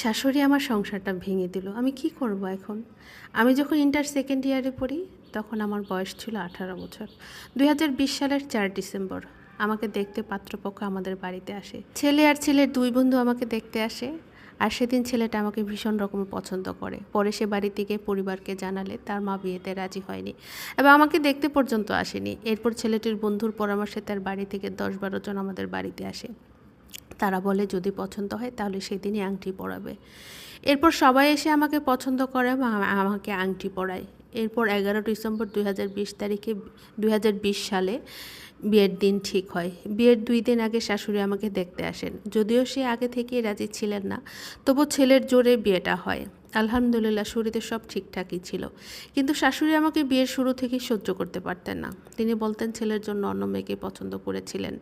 শাশুড়ি আমার সংসারটা ভেঙে দিল। আমি কি করব এখন? আমি যখন ইন্টার সেকেন্ড ইয়ারে পড়ি, তখন আমার বয়স ছিল আঠারো বছর। দুই হাজার বিশ সালের চার ডিসেম্বর, আমাকে দেখতে পাত্রপক্ষ আমাদের বাড়িতে আসে। ছেলে আর ছেলের দুই বন্ধু আমাকে দেখতে আসে, আর সেদিন ছেলেটা আমাকে ভীষণ রকম পছন্দ করে। পরে সে বাড়ি থেকে পরিবারকে জানালে, তার মা বিয়েতে রাজি হয়নি এবং আমাকে দেখতে পর্যন্ত আসেনি। এরপর ছেলেটির বন্ধুর পরামর্শে তার বাড়ি থেকে দশ বারো জন আমাদের বাড়িতে আসে। তারা বলে, যদি পছন্দ হয় তাহলে সেদিনই আংটি পরাবে। এরপর সবাই এসে আমাকে পছন্দ করে আমাকে আংটি পরায়। এরপর এগারো ডিসেম্বর দুই হাজার বিশ তারিখে দুই হাজার বিশ সালে বিয়ের দিন ঠিক হয়। বিয়ের দুই দিন আগে শাশুড়ি আমাকে দেখতে আসেন। যদিও সে আগে থেকেই রাজি ছিলেন না, তবু ছেলের জোরে বিয়েটা হয়। আলহামদুলিল্লাহ শুরুতে সব ঠিকঠাকই ছিল। কিন্তু শাশুড়ি আমাকে বিয়ের শুরু থেকেই সহ্য করতে পারতেন না। তিনি বলতেন ছেলের জন্য অন্য মেয়েকে পছন্দ করেছিলেন।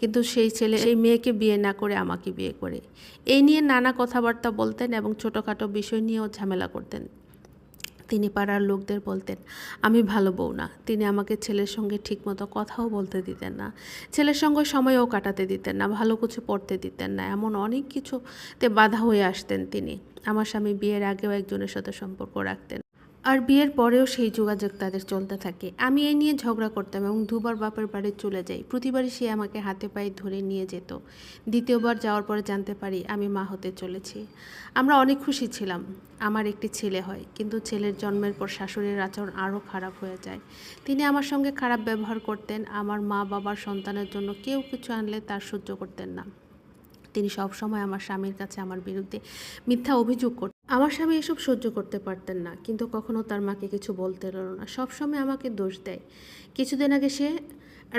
কিন্তু সেই ছেলে, সেই মেয়েকে বিয়ে না করে আমাকে বিয়ে করে। এই নিয়ে নানা কথাবার্তা বলতেন এবং ছোটোখাটো বিষয় নিয়েও ঝামেলা করতেন। তিনি পাড়ার লোকদের বলতেন, আমি ভালো বউ না। তিনি আমাকে ছেলের সঙ্গে ঠিকমতো কথাও বলতে দিতেন না। ছেলের সঙ্গে সময়ও কাটাতে দিতেন না, ভালো কিছু পড়তে দিতেন না, এমন অনেক কিছুতে বাধা হয়ে আসতেন তিনি। আমার স্বামী বিয়ের আগেও একজনের সাথে সম্পর্ক রাখতেন। আর বিয়ের পরেও সেই যোগাযোগ তাদের চলতে থাকে। আমি এই নিয়ে ঝগড়া করতাম এবং দুবার বাপের বাড়ি চলে যাই। প্রতিবারই সে আমাকে হাতে পায়ে ধরে নিয়ে যেত। দ্বিতীয়বার যাওয়ার পরে জানতে পারি আমি মা হতে চলেছি। আমরা অনেক খুশি ছিলাম। আমার একটি ছেলে হয়, কিন্তু ছেলের জন্মের পর শাশুড়ির আচরণ আরও খারাপ হয়ে যায়। তিনি আমার সঙ্গে খারাপ ব্যবহার করতেন। আমার মা বাবার সন্তানের জন্য কেউ কিছু আনলে তার সহ্য করতেন না। তিনি সবসময় আমার স্বামীর কাছে আমার বিরুদ্ধে মিথ্যা অভিযোগ করতেন আমার স্বামী এসব সহ্য করতে পারতেন না, কিন্তু কখনো তার মাকে কিছু বলতে এলো না। সবসময় আমাকে দোষ দেয়। কিছুদিন আগে সে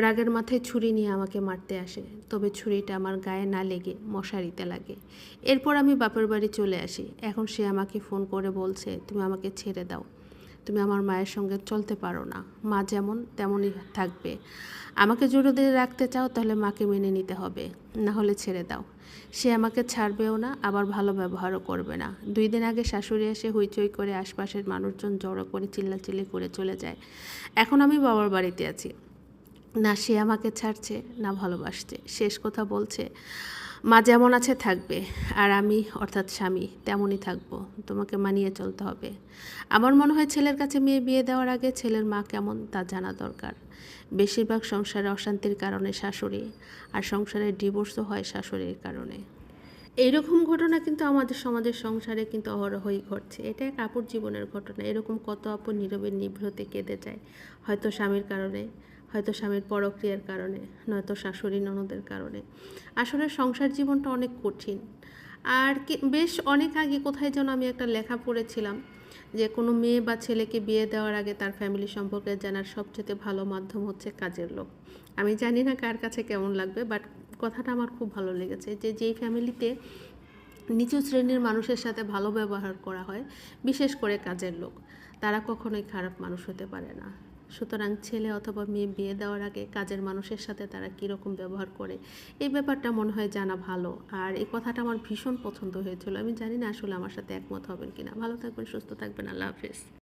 রাগের মাথায় ছুরি নিয়ে আমাকে মারতে আসে, তবে ছুরিটা আমার গায়ে না লেগে মশারিতে লাগে। এরপর আমি বাপের বাড়ি চলে আসি। এখন সে আমাকে ফোন করে বলছে, তুমি আমাকে ছেড়ে দাও। তুমি আমার মায়ের সঙ্গে চলতে পারো না। মা যেমন তেমনই থাকবে। আমাকে জোরে দিয়ে রাখতে চাও তাহলে মাকে মেনে নিতে হবে। না হলে ছেড়ে দাও। সে আমাকে ছাড়বেও না, আবার ভালো ব্যবহারও করবে না। দুই দিন আগে শাশুড়ি এসে হইচই করে আশপাশের মানুষজন জড়ো করে চিল্লাচিল্লি করে চলে যায়। এখন আমি বাবার বাড়িতে আছি। না সে আমাকে ছাড়ছে, না ভালোবাসছে। শেষ কথা বলছে মা যেমন আছে থাকবে, আর আমি অর্থাৎ স্বামী তেমনই থাকব, তোমাকে মানিয়ে চলতে হবে। আমার মনে হয় ছেলের কাছে মেয়ে বিয়ে দেওয়ার আগে ছেলের মা কেমন তা জানা দরকার। বেশিরভাগ সংসারে অশান্তির কারণে শাশুড়ি, আর সংসারে ডিভোর্সও হয় শাশুড়ির কারণে। এইরকম ঘটনা কিন্তু আমাদের সমাজের সংসারে কিন্তু অহরহই ঘটছে। এটা এক আপুর জীবনের ঘটনা। এরকম কত আপু নীরবে নিভৃতে কেঁদে যায়, হয়তো স্বামীর কারণে। হয়তো স্বামীর পরক্রিয়ার কারণে, নয়তো শাশুড়ি ননদের কারণে। আসলে সংসার জীবনটা অনেক কঠিন। আর বেশ অনেক আগে কোথায় যেন আমি একটা লেখা পড়েছিলাম যে, কোনো মেয়ে বা ছেলেকে বিয়ে দেওয়ার আগে তার ফ্যামিলি সম্পর্কে জানার সবচেয়ে ভালো মাধ্যম হচ্ছে কাজের লোক। আমি জানি না কার কাছে কেমন লাগবে বাট কথাটা আমার খুব ভালো লেগেছে যে, যেই ফ্যামিলিতে নিচু শ্রেণির মানুষের সাথে ভালো ব্যবহার করা হয়, বিশেষ করে কাজের লোক, তারা কখনোই খারাপ মানুষ হতে পারে না। সুতরাং ছেলে অথবা মেয়ে বিয়ে দেওয়ার আগে কাজের মানুষের সাথে তারা কীরকম ব্যবহার করে, এই ব্যাপারটা মনে হয় জানা ভালো। আর এই কথাটা আমার ভীষণ পছন্দ হয়েছিল। আমি জানি না আসলে আমার সাথে একমত হবেন কিনা। ভালো থাকবেন, সুস্থ থাকবেন। আল্লাহ হাফেজ।